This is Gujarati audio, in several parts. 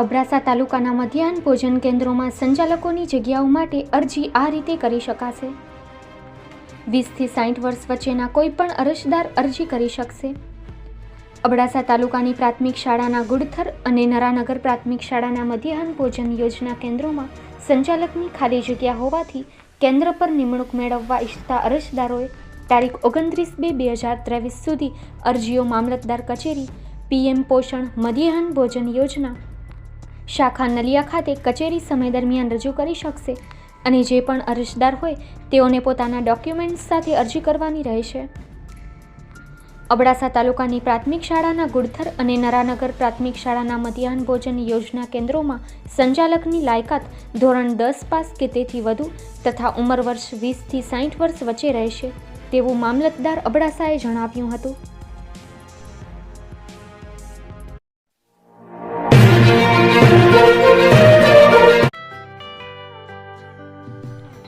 અબડાસા તાલુકાના મધ્યાહન ભોજન કેન્દ્રોમાં સંચાલકોની જગ્યાઓ માટે અરજી આ રીતે કરી શકાશે. વીસથી સાઠ વર્ષ વચ્ચેના કોઈ પણ અરજદાર અરજી કરી શકશે. અબડાસા તાલુકાની પ્રાથમિક શાળાના ગુડથર અને નરાનગર પ્રાથમિક શાળાના મધ્યાહન ભોજન યોજના કેન્દ્રોમાં સંચાલકની ખાલી જગ્યા હોવાથી કેન્દ્ર પર નિમણૂક મેળવવા ઈચ્છતા અરજદારોએ તારીખ ઓગણત્રીસ બે બે હજાર ત્રેવીસ સુધી અરજીઓ મામલતદાર કચેરી પીએમ પોષણ મધ્યાહન ભોજન યોજના શાખા નલિયા ખાતે કચેરી સમય દરમિયાન રજૂ કરી શકશે અને જે પણ અરજદાર હોય તેઓને પોતાના ડોક્યુમેન્ટ્સ સાથે અરજી કરવાની રહેશે. અબડાસા તાલુકાની પ્રાથમિક શાળાના ગુડથર અને નરાનગર પ્રાથમિક શાળાના મધ્યાહન ભોજન યોજના કેન્દ્રોમાં સંચાલકની લાયકાત ધોરણ દસ પાસ કે તેથી વધુ તથા ઉંમર વર્ષ વીસથી સાઠ વર્ષ વચ્ચે રહેશે તેવું મામલતદાર અબડાસાએ જણાવ્યું હતું.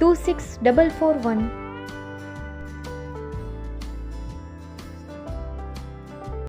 26441